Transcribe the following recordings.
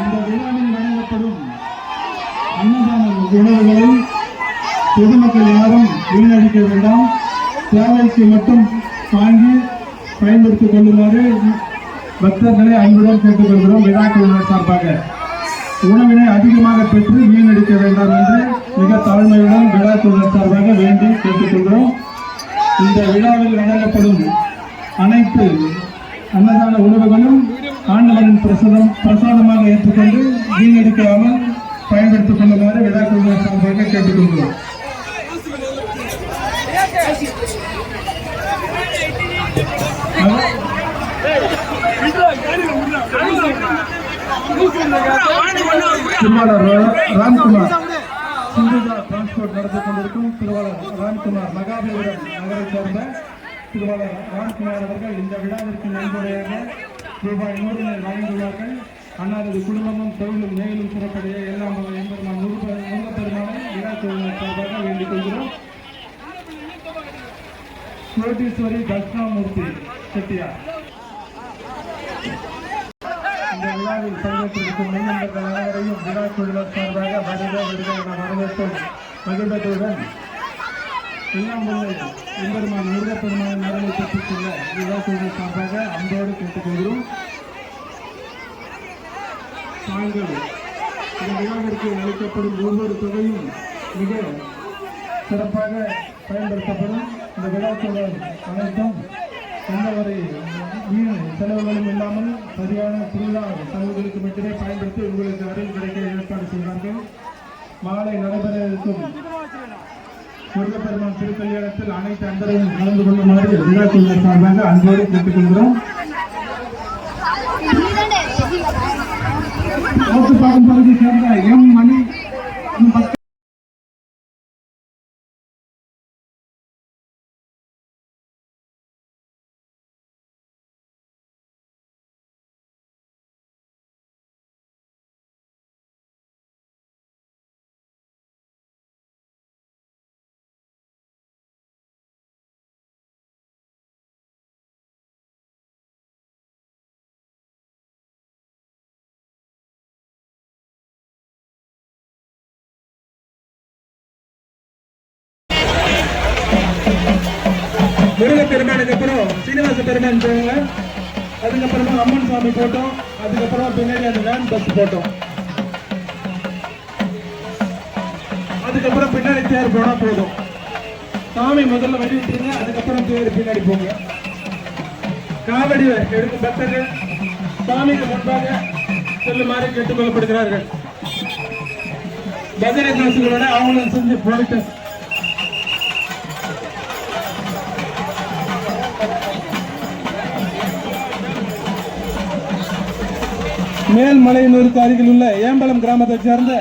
இந்த விழாவில் வழங்கப்படும் அன்னதான உணவுகளை பொதுமக்கள் யாரும் வீணடிக்க வேண்டாம். தேவைக்கு மட்டும் வாங்கி பயன்படுத்திக் கொள்ளுமாறு பக்தர்களை அன்புடன் கேட்டுக்கொள்கிறோம் விழா குழுவினர் சார்பாக. உணவினை அதிகமாக பெற்று வீணடிக்க வேண்டாம் என்று மிக தாழ்மையுடன் விழா குழுவினர் சார்பாக வேண்டி கேட்டுக்கொள்கிறோம் இந்த விழாவில் வழங்கப்படும் அனைத்து அன்னதான உணவுகளும் ஆண்டவரின் பிரசாதம் பிரசாதமாக ஏற்றுக்கொண்டு வீணடிக்காமல் பயன்படுத்திக் கொள்ளுமாறு விழா குழுவினர் சார்பாக கேட்டுக்கொள்கிறோம். திருவாளர் ராம்குமார். சிந்துதா டிரான்ஸ்போர்ட் நடந்து கொண்டிருக்கும் திருவாளர் ராம்குமார் மகாபலிபுரம் நகரை சேர்ந்த திருவாளர் ராம்குமார் அவர்கள் இந்த விழாவிற்கு நன்கொடையாக ரூபாய் நூறினை வழங்கியுள்ளார்கள் அன்னாரது குடும்பமும் தொழிலும் மேலும் சிறப்படைய எல்லாம் வல்ல எம்பெருமான் முருக- முருகப்பெருமானை விழா சார்பாக வேண்டிக் கொள்கிறோம். கோட்டீஸ்வரி தட்சிணாமூர்த்தி செட்டியார். இந்த விழாவில் பங்கேற்றிருக்கும் மெய்யன்பர்கள் அனைவரையும் விழா குழுவினர் சார்பாக வருக வருக என வரவேற்போம் மகிழ்வதுடன் இல்லாமுல்லை எம்பெருமான் முருகப்பெருமான் அருளை பெற்றுள்ள விழா சார்பாக அன்போடு கேட்டுக்கொள்கிறோம். தாங்கள் இந்த விழாவிற்கு அளிக்கப்படும் ஒவ்வொரு தொகையும் மிக சிறப்பாக பயன்படுத்தப்படும். இந்த விழாக்கள் அனைத்தும் எந்த ஒரு வீண் செலவுகளும் இல்லாமல் சரியான திருவிழா செலவுகளுக்கு மட்டுமே பயன்படுத்தி உங்களுக்கு அருள் கிடைக்க ஏற்பாடு செய்வார்கள். மாலை நடைபெற இருக்கும் முருகப்பெருமான் திருக்கல்யாணத்தில் அனைத்து அன்பரையும் கலந்து கொள்ளுமாறு குழுவினர் சார்பாக அன்போடு கேட்டுக்கொள்கிறோம். ஓட்டுப்பாக்கம் பகுதியை சேர்ந்த எம் மணி முருக பெருமானுக்கு அப்புறம் சீனிவாச பெருமான் போவாங்க. அதுக்கப்புறமா அம்மன் சாமி போட்டோம். அதுக்கப்புறம் பின்னாடி அந்த வேன் பஸ் போட்டோம். அதுக்கப்புறம் பின்னாடி தேர் போனால் போதும். சாமி முதல்ல வழி விட்டுருங்க அதுக்கப்புறம் தேர் பின்னாடி போங்க. காவடி எடுக்கும் பக்தர்கள் சாமிக்கு முன்பாக செல்லுமாறு கேட்டுக்கொள்ளப்படுகிறார்கள். பஜனை காசுகளோட அவங்களும் செஞ்சு போயிட்டு மேல்மலையனூருக்கு அருகில் உள்ள ஏம்பலம் கிராமத்தைச் சேர்ந்த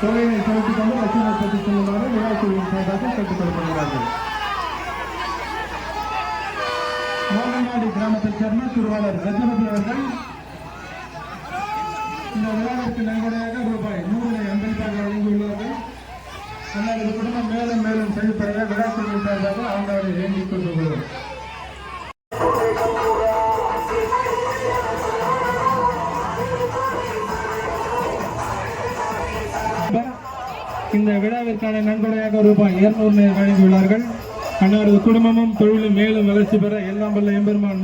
தொகையினை செலுத்திக் கொண்டு லட்சுமண பற்றி செல்லுமாறு விழாக்குழுவின் சார்பாக கேட்டுக்கொள்ளப்படுகிறார்கள் மோகன்வாடி கிராமத்தைச் சேர்ந்த திருவாளர் கஜபதி அவர்கள் இந்த விழாவிற்கு நன்கொடையாக ரூபாய் நூறு அன்பளிப்பாக வழங்கியுள்ளார்கள். அன்னாரது குடும்பம் மேலும் மேலும் செழிப்படைய விழாக்குழுவின் சார்பாக ஆண்டாவை வேண்டிக் கொள்கிறோம். இந்த நன்கொடையாக ரூபாய் இருநூறு வழங்கியுள்ளார்கள் அன்னாரது குடும்பமும் தொழிலும் மேலும் வளர்ச்சி பெற எல்லாம் வல்ல எம்பெருமான்.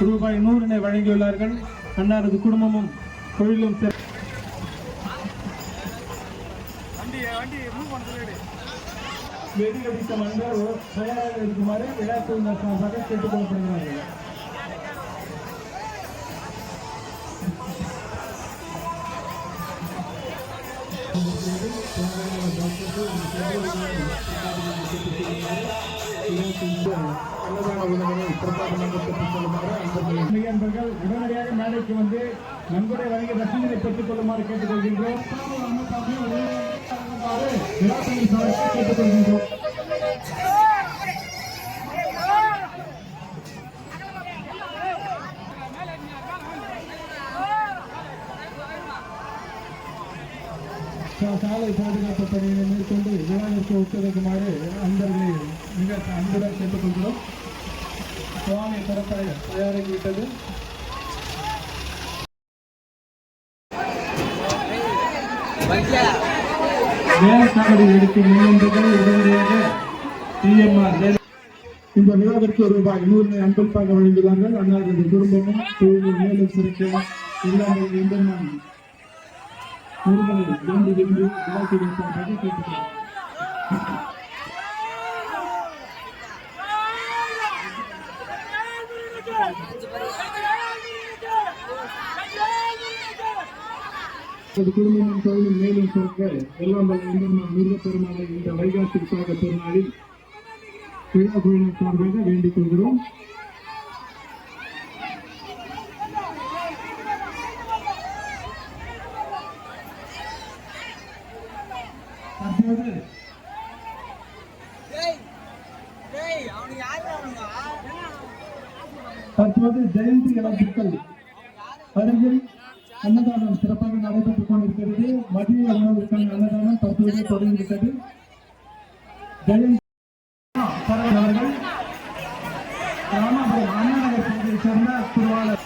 ரூபாய் நூறினை வழங்கியுள்ளார்கள். அன்னாரது குடும்பமும் தொழிலும் சிற- வெடி வெடித்த மன்னர் தயாராக இருக்குமாறு விளையாட்டு சார்பாக கேட்டுக்கொள்ளப்படுகிறார்கள் அன்பர்கள் உடனடியாக மேடைக்கு வந்து நன்கொடை வழங்கி ரசீதை பெற்றுக் கொள்ளுமாறு கேட்டுக்கொள்கின்றோம். வருமாறு விளாசங்கி சார்பில் கேட்டுக்கொள்கின்றோம் சாலை பாதுகாப்பு பணியினை மேற்கொண்டு விழாவிற்கு ஒத்துழைக்குமாறு அன்பர்களை மிக அன்புடன் கேட்டுக்கொள்கிறோம் சுவாமி பரப்பரை தயாராகிவிட்டது Yeah. வேலைக்காவடி எடுத்து முன்னென்றுகள் உடனடியாக டிஎம்ஆர் இந்த விழாவிற்கு ரூபாய் நூறு அன்பளிப்பாக வழங்கினார்கள் அன்னாரது குடும்பமும் தொழிலும் மேலும் சிறக்க இல்லாமல் எம்பெருமான் முருகனை வேண்டி விரும்பி விழாக்கு வைப்பதாக அது குடும்பமும் தொழிலும் மேலும் சிறக்க எல்லாம் வல்ல எம்பெருமான் முருகப்பெருமானை இந்த வைகாசி விசாக பெருநாளில் விழா குழுவினர் சார்பாக வேண்டிக் கொள்கிறோம். தற்போது தற்போது ஜெயந்தி இளம்புக்கள் அருகில் அன்னதானம் சிறப்பாக நடைபெற்றுக் கொண்டிருக்கிறது. மதிய உணவுக்கான அன்னதானம் தற்போது தொடங்கிவிட்டது. ஜெயந்தி அவர்கள் ராமபுரம் அண்ணாநகர் பகுதியைச் சேர்ந்த திருவாளர்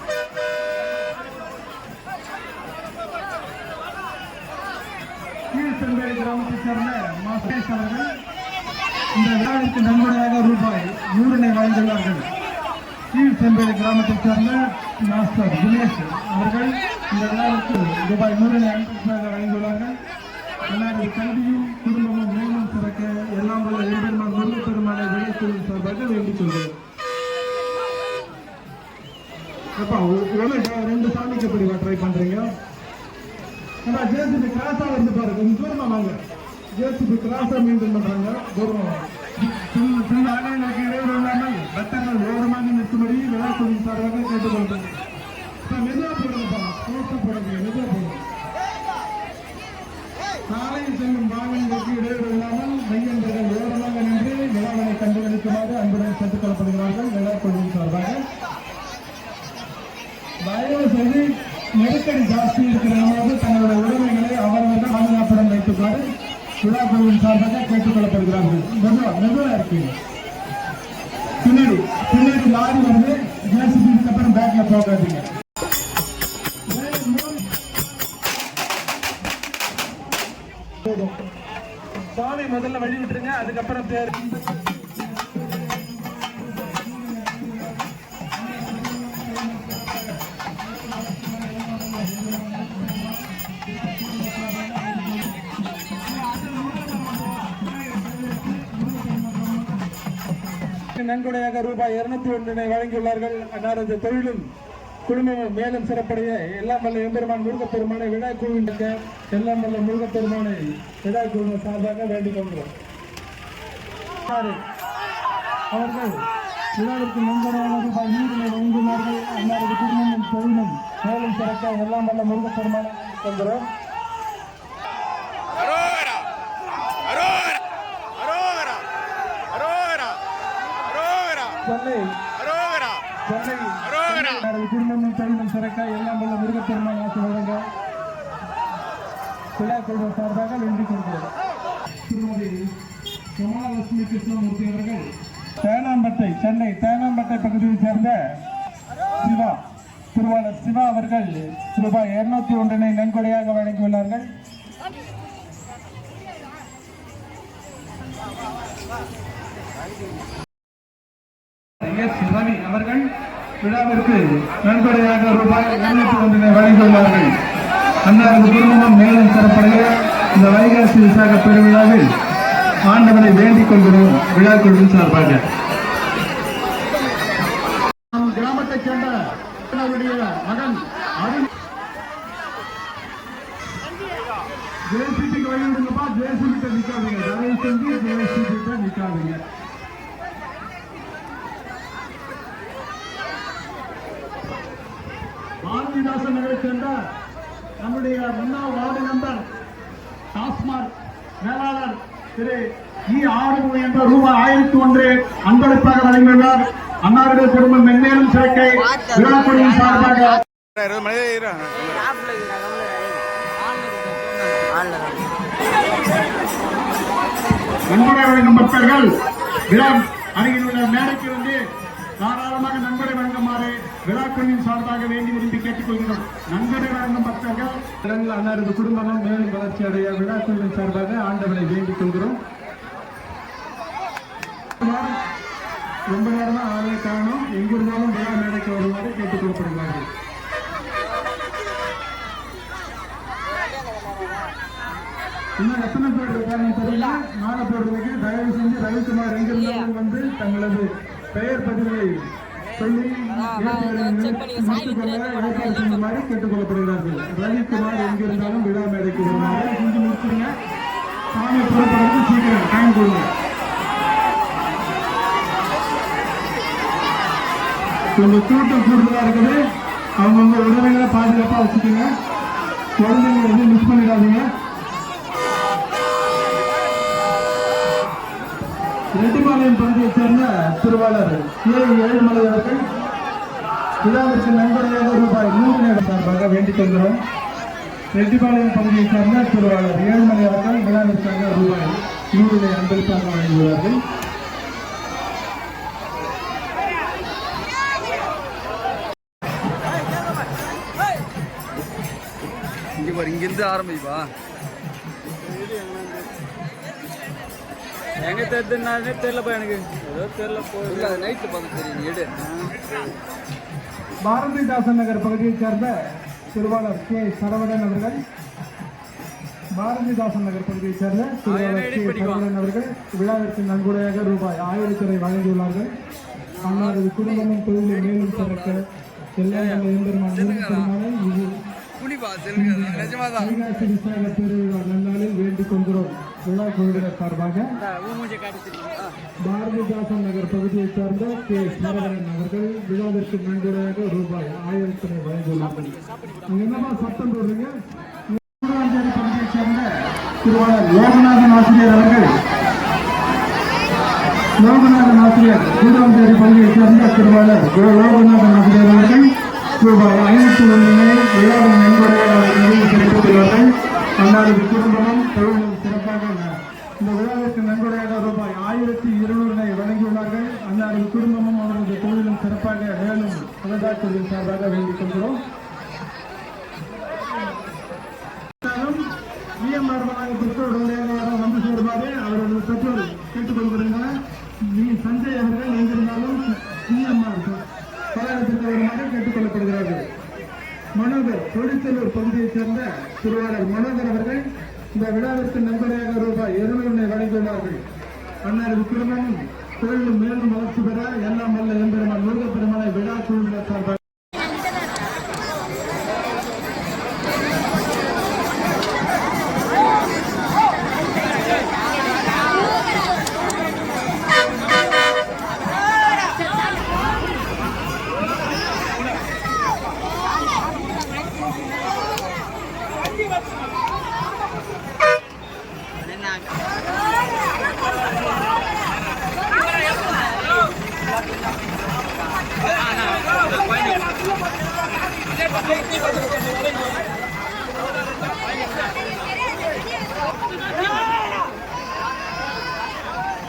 கீழ்செம்பேரி கிராமத்தைச் சேர்ந்த மாசேஷ் அவர்கள் இந்த விழாவிற்கு நன்கொடையாக ரூபாய் நூறினை வழங்கியுள்ளார்கள். கீழ்செம்பேரி கிராமத்தைச் சேர்ந்த மாஸ்டர் தினேஷ் அவர்கள் இந்த விழாவிற்கு ரூபாய் நூறு அன்பளிப்பாக வழங்கியுள்ளார்கள் எல்லாரும் கல்வியும் குடும்பமும் மேலும் சிறக்க எல்லாம் வல்ல எம்பெருமான் முருக பெருமானை விளைச்சல் சார்பாக வேண்டிக் கொள்கிறேன். அப்பா எவ்வளோ ரெண்டு சாமிக்கு எப்படி ட்ரை பண்றீங்க ஏன்னா ஜேசிபி கிராஸா வந்து பாருங்க கொஞ்சம் தூரமா வாங்க. ஜேசிபி கிராஸா மெயின்டைன் பண்றாங்க. தூரமா வாங்க. சின்ன சின்ன ஆலயங்களுக்கு இடையூறு இல்லாமல் பக்தர்கள் ஓரமாக நிற்கும்படி விழாக்குழு சார்பாக கேட்டுக்கொள்கிறேன். இப்ப மெதுவா போடுங்கப்பா. சோசா போடுங்க மெதுவாக போடுங்க. இருநூத்தி ஒன்றினை வழங்கியுள்ளார்கள். அன்னாரது தொழிலும் குடும்பமும் மேலும் சிறப்படைய. எல்லாம் வல்ல எம்பெருமான் முருகப்பெருமானை விழா குழுவின் எல்லாம் வல்ல முருகப்பெருமானை விழா குழுவின் சார்பாக வேண்டிக் கொள்கிறோம். அவர்கள் விழாவிற்கு முன்பதாக ரூபாய் நூறினை வழங்கியுள்ளார்கள் அன்னாரது குடும்பமும் தொழிலும் மேலும் சிறக்க எல்லாம் வல்ல முருகப்பெருமானை வேண்டிக் கொள்கிறோம். சென்னை. சென்னை. குடும்பமும் தொழிலும் சிறக்க எல்லாம் வல்ல முருகப்பெருமான் ஆசி வழங்க விழா குழுவின் சார்பாக வேண்டிக் கொள்கிறோம் திருமதி கமலலட்சுமி கிருஷ்ணமூர்த்தி அவர்கள் தேனாம்பட்டை சென்னை தேனாம்பட்டை பகுதியைச் சேர்ந்த சிவா திருவாளர் சிவா அவர்கள் ரூபாய் இருநூத்தி ஒன்றினை நன்கொடையாக வழங்கியுள்ளார்கள் எஸ் ரவி அவர்கள் விழாவிற்கு நன்கொடையாக ரூபாய் இருநூத்தி ஒன்றினை வழங்கியுள்ளார்கள் அன்னாரது குடும்பமும் மேலும் சிறப்படைய இந்த வைகாசி விசாக பெருவிழாவில் ஆண்டவனை வேண்டிக் கொள்கிறோம். விழா குழுவின் சார்பாக நம் கிராமத்தைச் சேர்ந்த அவருடைய மகன் அருண் ஜேசிபிக்கு வழி விடுங்கப்பா ஜேசிபிட்ட நிக்காதீங்க தயவு செஞ்சு ஜேசிபிட்ட நிக்காதீங்க பாரதிதாசன் நகரை சேர்ந்த நம்முடைய முன்னாள் வார்டு மெம்பர் டாஸ்மாக் மேலாளர் திரு இ ஆறுமுகம் என்ற ரூபாய் ஆயிரத்தி ஒன்று அன்பளிப்பாக வழங்கியுள்ளார் அன்னாருடைய குடும்பம் மென்மேலும் சேர்க்கை விழாக்குழுவின் சார்பாக இருபது வழங்கும் பக்தர்கள் விழா அருகில் உள்ள மேடைக்கு வந்து தாராளமாக நண்பரை வழங்குமாறு விழாக்குழுவின் சார்பாக வேண்டி விரும்பி கேட்டுக்கொள்கிறோம். நண்பரை வழங்கும் பக்தர்கள் அன்னாரது குடும்பமும் மேலும் வளர்ச்சி அடைய விழாக்குழுவின் சார்பாக ஆண்டவனை வேண்டிக் கொள்கிறோம். ரொம்ப நேரமா ஆளே காணும். எங்கிருந்தாலும் விழா மேடைக்கு வருமாறு கேட்டுக் கொள்ளப்படுகிறார்கள் இன்னும் எத்தனை பேர் இருக்காங்கன்னு தெரியல. மாலை போடுறதுக்கு தயவு செஞ்சு ரவிக்குமார் எங்கிருந்தாலும் வந்து தங்களது பெயர் பதிவை சொல்லி செய்யுமாறு கேட்டுக்கொள்ளப்படுகிறார்கள். ரவிக்குமார் எங்கிருந்தாலும் விழா மேடைக்கு வருமாறு செஞ்சு முடிச்சுருங்க. சாமி புறப்படுறது சீக்கிரம். டைம் கொடுங்க உங்க கூட்டம் கூடுதலா இருக்குது. அவங்கவுங்க உடமைகளை பாதுகாப்பா வச்சுக்கோங்க. குழந்தைங்க எதுவும் மிஸ் பண்ணிடாதீங்க. திருவாளர் ஏ ஏழுமலை அவர்கள் விழாவிற்கு நன்கொடையாக ரூபாய் நூறு சார்பாக வேண்டிக் கொள்கிறோம். ரெட்டிபாளையம் பகுதியைச் சேர்ந்த திருவாளர் ஏழுமலை அவர்கள் முதலமைச்சர் ரூபாய் நூறு அன்பளிப்பாக வழங்குகிறார்கள் இங்க பாரு இங்கிருந்து ஆரம்பிப்பா. எங்க தெரிஞ்சுனாலே தெரியலப்பா எனக்கு? ஏதோ தெரியல அது நைட்டு பார்த்து தெரியும் எடு. பாரதிதாசன் நகர் பகுதியைச் சேர்ந்த திருவாளர் கே. சரவணன் அவர்கள் பாரதிதாசன் நகர் பகுதியைச் சேர்ந்த திருவாளர் கே. சரவணன் அவர்கள் விழாவிற்கு நன்கொடையாக ரூபாய் ஆயிரத்தி வழங்கியுள்ளார்கள். அவரது குடும்பமும் தொழிலை மேலும் சிறக்க எல்லா எம்பெருமான் பெருமானை இது. நிஜமாதான். பெருவிழா நன்னாளில் வேண்டிக் கொள்கிறோம். விழா குழுவினர் சார்பாக பாரதிதாசன் நகர் பகுதியைச் சேர்ந்த கே. சரவணன் அவர்கள் விழாவிற்கு நன்கொடையாக ரூபாய் ஆயிரத்தினை வழங்கியுள்ளார்கள் நீங்க என்னமா சத்தம் போடுறீங்க? மூன்றாம் பகுதியைச் சேர்ந்த திருவாளர் லோகநாதன் ஆசிரியர் அவர்கள் லோகநாதன் ஆசிரியர் மூன்றாம் பகுதியைச் சேர்ந்த திருவாளர் லோகநாதன் ஆசிரியர் அவர்கள் ரூபாய் ஐநூற்றி ஒன்றினை விழாவின் நன்கொடையாக நிறைவு செலுத்தியுள்ளார்கள் அன்னாரது குடும்பமும் தொழிலும் சிறப்பாக இந்த விழாவிற்கு நன்கொடையாக ரூபாய் ஆயிரத்தி இருநூறுனை வழங்கியுள்ளார்கள். அன்னாரது குடும்பமும் அவரது தொழிலும் சிறப்பாக மேலும் பலதாக்குழுவின் சார்பாக வேண்டிக் கொள்கிறோம். விஎம்ஆர் சேர்ந்த திருவாளர் மனோகர் அவர்கள் இந்த விழாவிற்கு நண்பராக ரூபாய் இருநூறு வழங்கியுள்ளார்கள் அன்னாரது குடும்பமும் தொழிலும் மேலும் வளர்ச்சி பெற எல்லாம் வல்ல எம்பெருமான் முருகப்பெருமானை விழா குழுவினர் சார்பாக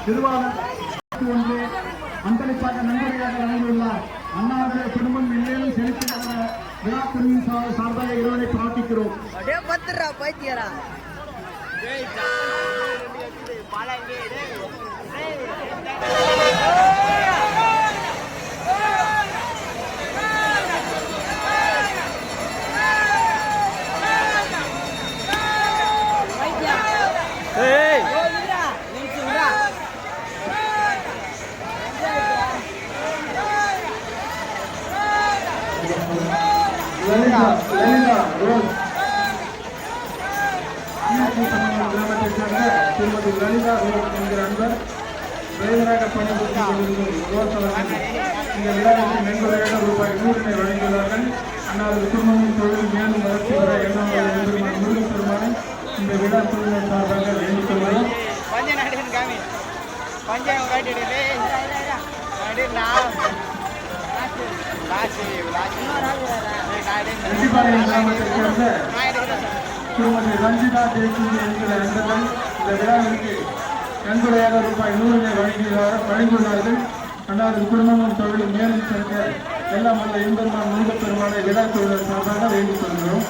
திருவாளர் ஒன்று. அன்பளிப்பாக நன்கொடையாக வழங்கியுள்ளார் அண்ணாவுடைய குடும்பம் மென்மேலும் செலுத்தி விழா குழுவின் சார்பாக இறைவனை பிரார்த்திக்கிறோம். பத்துறா பைத்தியரா. ஏய்! லலிதா லலிதா ரோஸ் கிராமத்தைச் சேர்ந்த திருமதி லலிதா ரோஸ் என்கிற அன்பர் டிரைவராக பணிபுரிந்து கொண்டிருக்கும் ரோஸ் அவர்கள் இந்த விழாவிற்கு நன்கொடையாக ரூபாய் நூறினை வழங்கியுள்ளார்கள் அன்னாரது குடும்பமும் தொழில் மேலும் வளர்ச்சி பெற பெருமானை இந்த விழா குழுவினர் சார்பாக வேண்டிக் கொள்கிறோம் நாடுன்னு ரெட்டிப்பாளையம் கிராமத்தைச் சேர்ந்த திருமதி ரஞ்சிதா தேசிய என்கிற அன்பர்கள் இந்த விழாவிற்கு நன்கொடையாக ரூபாய் நூறினை வழங்கியதாக வழங்கியுள்ளார்கள் அன்னாரது குடும்பமும் தொழிலும் மேலும் சேர்க்க எல்லாம் வல்ல எம்பெருமான் முருகப் பெருமானை விழா தொழிலர் சார்பாக வேண்டிக் கொள்கிறோம்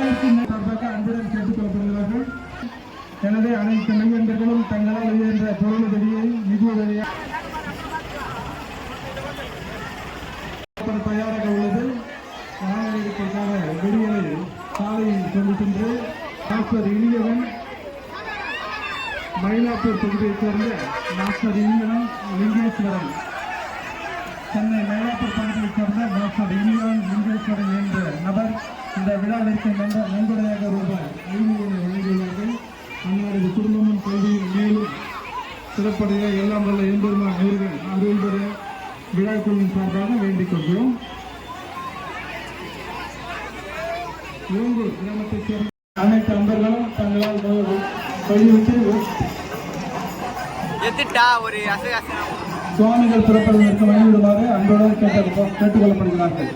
இந்த சார்பாக அன்புடன் கேட்டுக் கொள்ளப்படுகிறார்கள். எனவே அனைத்து மையந்தர்களும் தங்களால் இயன்ற பொருளுதவியை நிதியுதவியை தயாராக உள்ளது. வானொலிக்கான வெளிகளை சாலையில் கொண்டு சென்று டாக்டர் இனியவன் மயிலாப்பூர் தொகுதியைச் சேர்ந்த டாக்டர் இனியவன் லிங்கேஸ்வரன் சென்னை மயிலாப்பூர் பகுதியைச் சேர்ந்த டாக்டர் இனியவன் லிங்கேஸ்வரன் என்ற நபர் விழாவிற்கு நம்ப நன்கொடையாக ரூபாய் ஐநூறு வழங்கியுள்ளார்கள் அன்னாரது குடும்பமும் கல்வியும் மேலும் சிறப்படைய எல்லாம் வல்ல எம்பெருமான் அவர்கள் அருள் பெற விழாக்குழுவின் சார்பாக வேண்டிக் கொள்கிறோம். ஓங்கூர் கிராமத்தைச் சேர்ந்த அனைத்து அன்பர்களும் தங்களால் கைவிட்டு சுவாமிகள் பிறப்பதற்கு வழிவிடுமாறு அன்புடன் கேட்டு கேட்டுக்கொள்ளப்படுகிறார்கள்.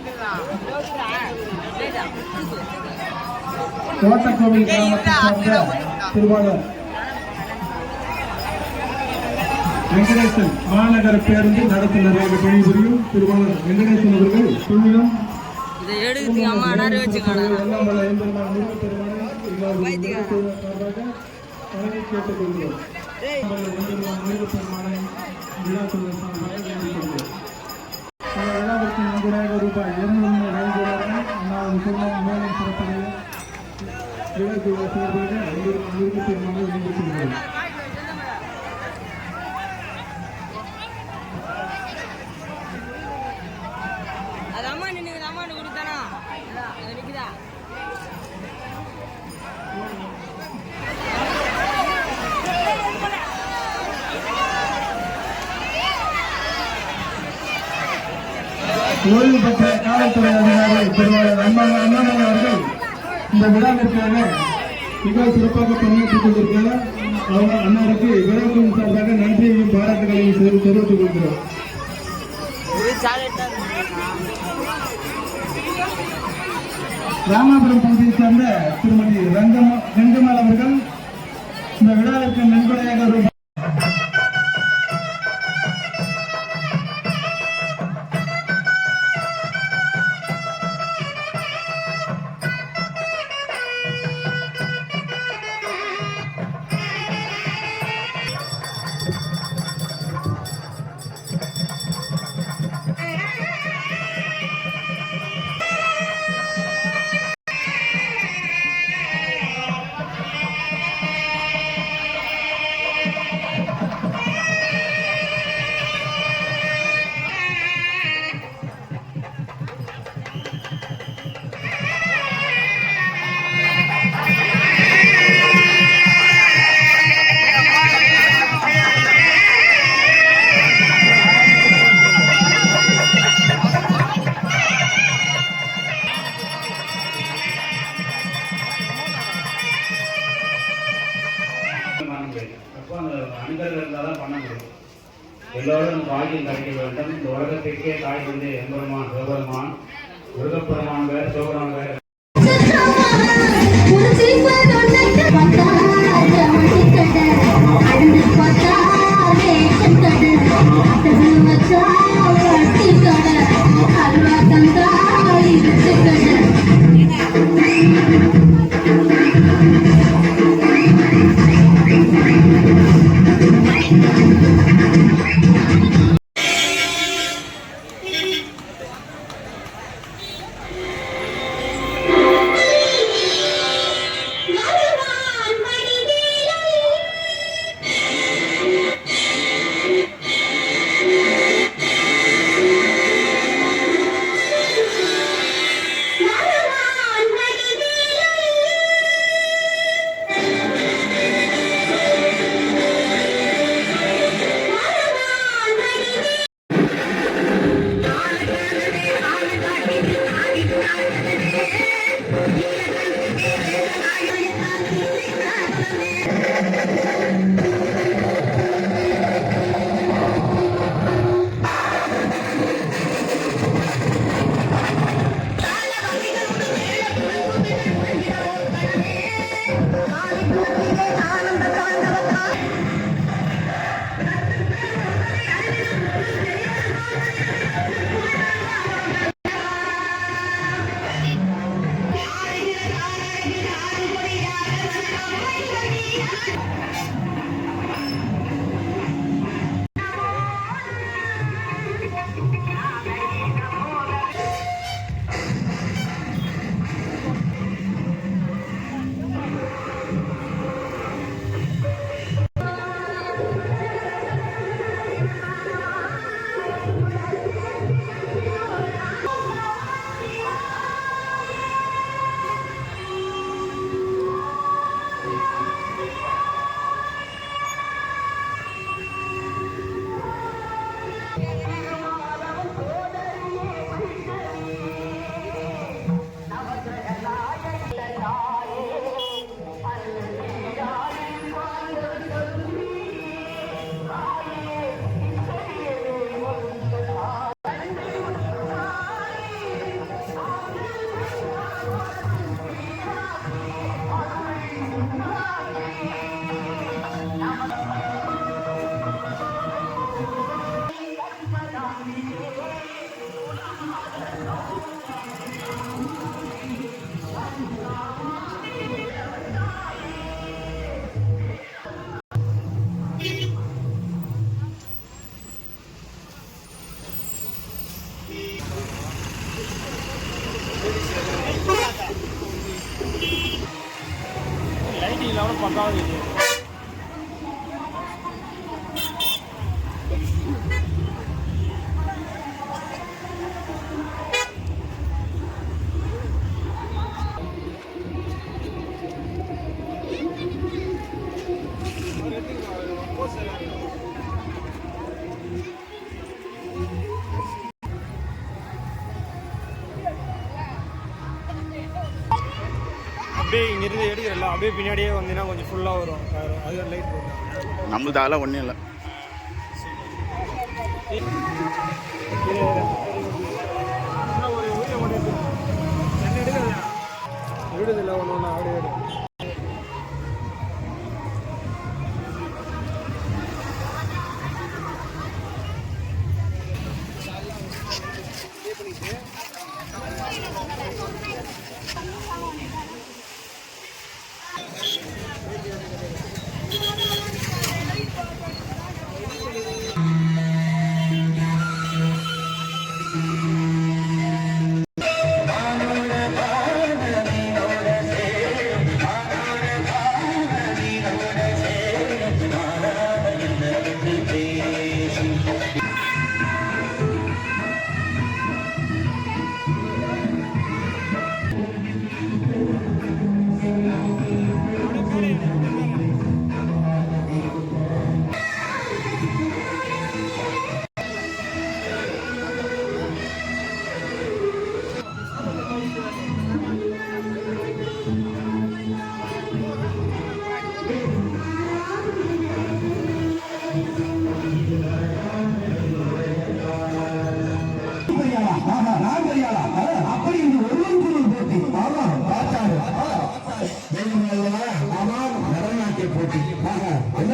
கோட்டக்கோவில் கிராமத்தை சார்ந்த திருவாளர் வெங்கடேசன் மாநகர பேருந்து நடத்துனராக பணிபுரியும் திருவாளர் வெங்கடேசன் அவர்கள் இதை எடுக்கிறதுக்கு அம்மா அனாரு வச்சுக்கோங்க அம்மா அம்மா கொடுத்தானா? நிற்குதா ஓய்வு பெற்ற காவல்துறை அதிகாரி பெருமாள் அண்ணாமலை அவர்கள் இந்த விழாவிற்காக மிக சிறப்பாக பணியாற்றிக் கொண்டிருக்கிறார் அவங்க அன்னாருக்கு விழாவின் சார்பாக நன்றியையும் பாராட்டுகளையும் தெரி- தெரிவித்துக் கொள்கிறோம். ராமாபுரம் பகுதியை சார்ந்த திருமதி ரங்கம் ரங்கம்மாள் அவர்கள் இந்த விழாவிற்கு நன்கொடையாக லைட்டிங் இல்லாமல் பக்காவது இது அப்படியே அப்படியே பின்னாடியே வந்தீங்கன்னா கொஞ்சம் ஃபுல்லாக வரும். அது லைட் போட்டு நம்மளுக்கு அதெல்லாம் ஒன்றும் இல்லை. என்ன